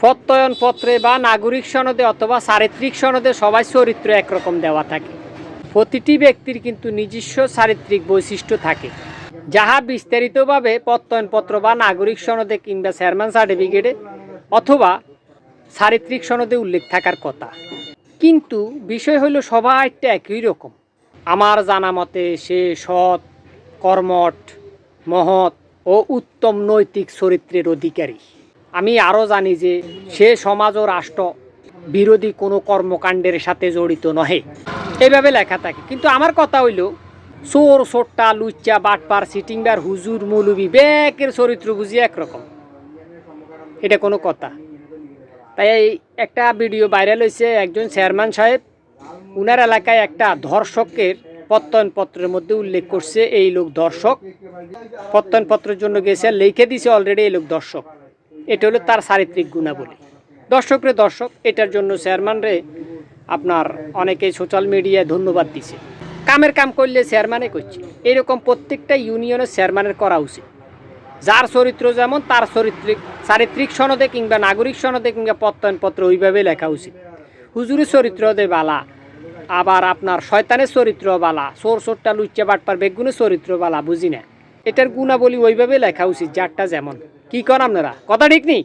প্রত্যয়ন পত্রে বা নাগরিক সনদে অথবা চারিত্রিক সনদে সবাই চরিত্র একরকম দেওয়া থাকে। প্রতিটি ব্যক্তির কিন্তু নিজস্ব চারিত্রিক বৈশিষ্ট্য থাকে। যাহা বিস্তারিতভাবে প্রত্যয়নপত্র বা নাগরিক সনদে কিংবা চেয়ারম্যান সার্টিফিকেটে অথবা চারিত্রিক সনদে উল্লেখ থাকার কথা। কিন্তু বিষয় হইল সবাইটা একই রকম। আমার জানা মতে সে সৎ, কর্মঠ, মহৎ ও উত্তম নৈতিক চরিত্রের অধিকারী। আমি আরও জানি যে সে সমাজ ও রাষ্ট্র বিরোধী কোনো কর্মকাণ্ডের সাথে জড়িত নহে। এইভাবে লেখা থাকে। কিন্তু আমার কথা হইল, চোর, সোট্টা, লুচ্চা, বাটপার, সিটিংবার, হুজুর, মৌলবি ব্যাকের চরিত্র বুঝি একরকম। এটা কোনো কথা। তাই একটা ভিডিও ভাইরাল হয়েছে একজন চেয়ারম্যান সাহেব। উনার এলাকায় একটা ধর্ষকের প্রত্যয়নপত্রের মধ্যে উল্লেখ করছে, এই লোক দর্শক প্রত্যয়নপত্রের জন্য গেছে, লিখে দিছে অলরেডি এই লোক দর্শক এটা হলো তার চারিত্রিক গুণাবলী। দর্শক রে দর্শক, এটার জন্য চেয়ারম্যান রে আপনার অনেকে সোশ্যাল মিডিয়ায় ধন্যবাদ দিছে। কামের কাম করলে চেয়ারম্যানে করছে। এরকম প্রত্যেকটা ইউনিয়নের চেয়ারম্যানের করা উচিত। যার চরিত্র যেমন, তার চরিত্রিক, চারিত্রিক সনদে কিংবা নাগরিক সনদে কিংবা প্রত্যয়নপত্র ওইভাবে লেখা উচিত। হুজুরের চরিত্র দে বালা, আবার আপনার শয়তানের চরিত্র বালা সোর সোরটা লুচ্চা বাটপার বেগুনের চরিত্র বালা, বুঝি না? এটার গুণাবলী ওইভাবে লেখা উচিত, যারটা যেমন। কি কর আপনারা? কথা ঠিক নেই?